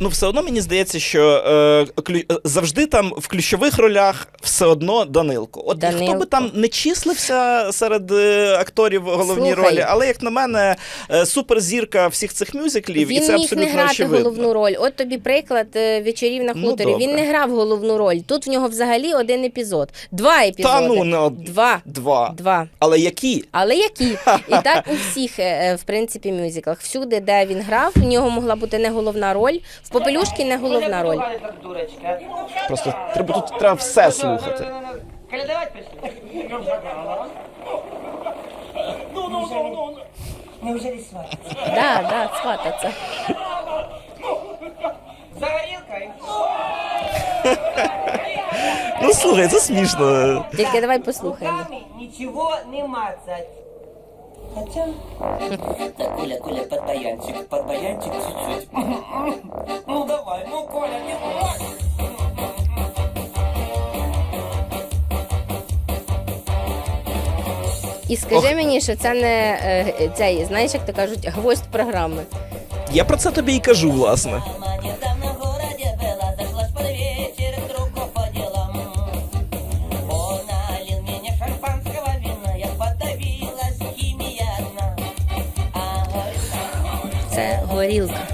Ну, все одно мені здається, що е, клю... е, завжди там в ключових ролях все одно Данилко. От і хто би там не числився серед е, акторів головній Слухай. ролі, але як на мене, е, суперзірка всіх цих мюзиклів, і Він це міг абсолютно не грати очевидно. головну роль. От тобі приклад е, вечорів на Ну, хуторі. добре. він не грав головну роль. Тут в нього взагалі один епізод. Два епізоди. Та ну не од... Два. два. Два. Але які? Але які? І так у всіх, е, е, в принципі, мюзиклах. Всюди, де він грав, в нього могла бути не головна роль. В Попелюшки не головна роль. Просто треба тут треба все слухати. Ну, ну, ну, ну. Неужели свадьба? Да, да, свататься. За горілкою? Ну слухай, це смішно. Тільки давай послухаємо. Нічого не мацать. Хотя... Так, Коля, Коля, под баянчик, под баянчик чуть-чуть. Ну давай, ну Коля, не І скажи мені, що це не е, цей, знаєш, як то кажуть, гвоздь програми. Я про це тобі і кажу, власне. Це горілка.